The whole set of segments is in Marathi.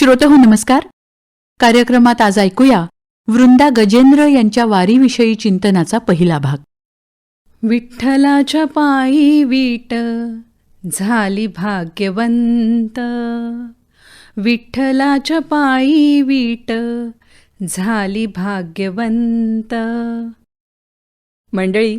श्रोते हो नमस्कार. कार्यक्रमात आज ऐकूया वृंदा गजेंद्र यांच्या वारीविषयी चिंतनाचा पहिला भाग. विठ्ठलाच्या पायी वीट झाली भाग्यवंत. विठ्ठलाच्या पायी वीट झाली भाग्यवंत. मंडळी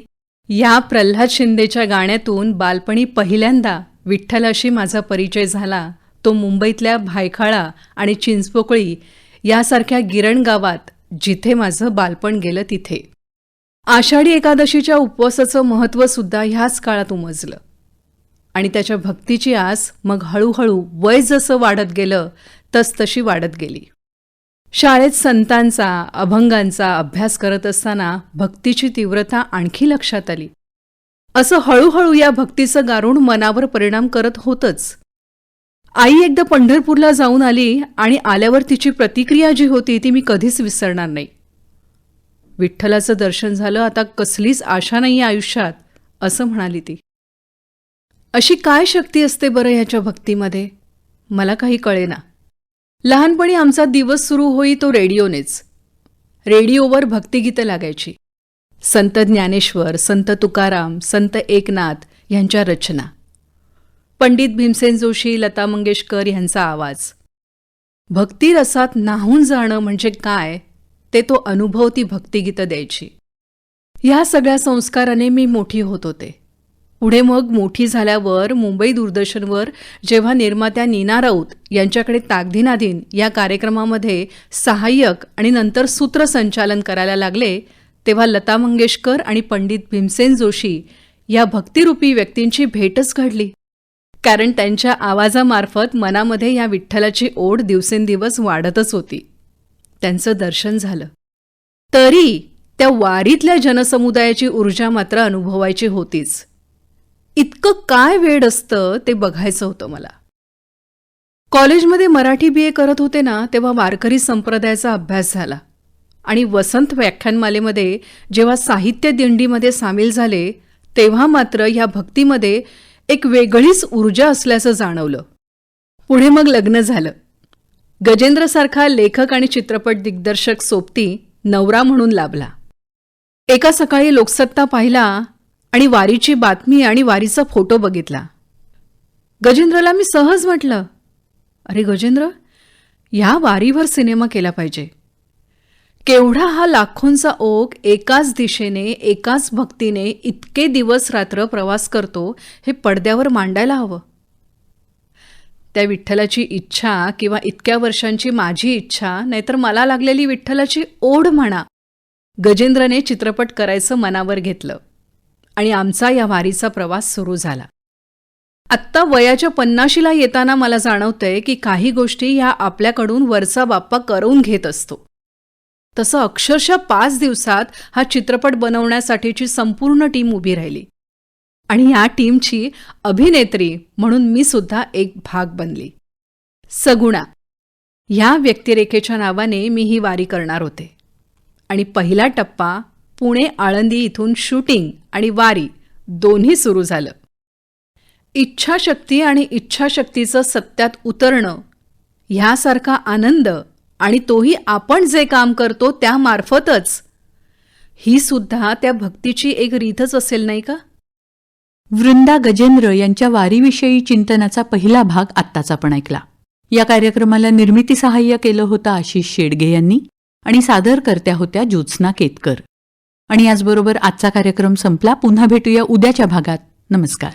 या प्रल्हाद शिंदेच्या गाण्यातून बालपणी पहिल्यांदा विठ्ठलाशी माझा परिचय झाला. तो मुंबईतल्या भायखाळा आणि चिंचपोकळी यासारख्या गिरण गावात जिथे माझं बालपण गेलं तिथे. आषाढी एकादशीच्या उपवासाचं महत्त्व सुद्धा ह्याच काळात उमजलं. आणि त्याच्या भक्तीची आस मग हळूहळू वय जसं वाढत गेलं तसतशी वाढत गेली. शाळेत संतांचा अभंगांचा अभ्यास करत असताना भक्तीची तीव्रता आणखी लक्षात आली. असं हळूहळू या भक्तीचं गारुण मनावर परिणाम करत होतच. आई एकदा पंढरपूरला जाऊन आली आणि आल्यावर तिची प्रतिक्रिया जी होती ती मी कधीच विसरणार नाही. विठ्ठलाचं दर्शन झालं आता कसलीच आशा नाही आयुष्यात असं म्हणाली ती. अशी काय शक्ती असते बरं ह्याच्या भक्तीमध्ये? मला काही कळेना. लहानपणी आमचा दिवस सुरू होई तो रेडिओनेच. रेडिओवर भक्तिगीतं लागायची. संत ज्ञानेश्वर संत तुकाराम संत एकनाथ यांच्या रचना. पंडित भीमसेन जोशी लता मंगेशकर यांचा आवाज. भक्तिरसात नाहून जाणं म्हणजे काय ते तो अनुभव ती भक्तिगीतं द्यायची. ह्या सगळ्या संस्काराने मी मोठी होत होते. पुढे मग मोठी झाल्यावर मुंबई दूरदर्शनवर जेव्हा निर्मात्या नीना राऊत यांच्याकडे ताकदीनाधीन या कार्यक्रमामध्ये सहाय्यक आणि नंतर सूत्रसंचालन करायला लागले तेव्हा लता मंगेशकर आणि पंडित भीमसेन जोशी या भक्तिरूपी व्यक्तींची भेटच घडली. कारण त्यांच्या आवाजामार्फत मनामध्ये या विठ्ठलाची ओढ दिवसेंदिवस वाढतच होती. त्यांचं दर्शन झालं. तरी त्या वारीतल्या जनसमुदायाची ऊर्जा मात्र अनुभवायची होतीच. इतकं काय वेळ असतं ते बघायचं होतं मला. कॉलेजमध्ये मराठी बी ए करत होते ना तेव्हा वारकरी संप्रदायाचा अभ्यास झाला. आणि वसंत व्याख्यानमालेमध्ये जेव्हा साहित्य दिंडीमध्ये सामील झाले तेव्हा मात्र ह्या भक्तीमध्ये एक वेगळीच ऊर्जा असल्याचं जाणवलं. पुढे मग लग्न झालं. गजेंद्रसारखा लेखक आणि चित्रपट दिग्दर्शक सोबती नवरा म्हणून लाभला. एका सकाळी लोकसत्ता पाहिला आणि वारीची बातमी आणि वारीचा फोटो बघितला. गजेंद्रला मी सहज म्हटलं अरे गजेंद्र ह्या वारीवर सिनेमा केला पाहिजे. केवढा हा लाखोंचा ओघ एकाच दिशेने एकाच भक्तीने इतके दिवस रात्र प्रवास करतो हे पडद्यावर मांडायला हवं. त्या विठ्ठलाची इच्छा किंवा इतक्या वर्षांची माझी इच्छा नाहीतर मला लागलेली विठ्ठलाची ओढ म्हणा गजेंद्रने चित्रपट करायचं मनावर घेतलं आणि आमचा या वारीचा प्रवास सुरू झाला. आत्ता वयाच्या पन्नाशीला येताना मला जाणवतंय की काही गोष्टी ह्या आपल्याकडून वरचा बाप्पा करून घेत असतो. तसं अक्षरशः पाच दिवसात हा चित्रपट बनवण्यासाठीची संपूर्ण टीम उभी राहिली. आणि या टीमची अभिनेत्री म्हणून मी सुद्धा एक भाग बनली. सगुणा. ह्या व्यक्तिरेखेच्या नावाने मी ही वारी करणार होते. आणि पहिला टप्पा पुणे आळंदी इथून शूटिंग आणि वारी दोन्ही सुरू झालं. इच्छाशक्ती आणि इच्छाशक्तीचं सत्यात उतरणं ह्यासारखा आनंद आणि तोही आपण जे काम करतो त्यामार्फतच. ही सुद्धा त्या भक्तीची एक रीतच असेल नाही का? वृंदा गजेंद्र यांच्या वारीविषयी चिंतनाचा पहिला भाग आत्ताच आपण ऐकला. या कार्यक्रमाला निर्मिती सहाय्य केलं होतं आशिष शेडगे यांनी आणि सादरकर्त्या होत्या ज्योत्स्ना केतकर. आणि याचबरोबर आजचा कार्यक्रम संपला. पुन्हा भेटूया उद्याच्या भागात. नमस्कार.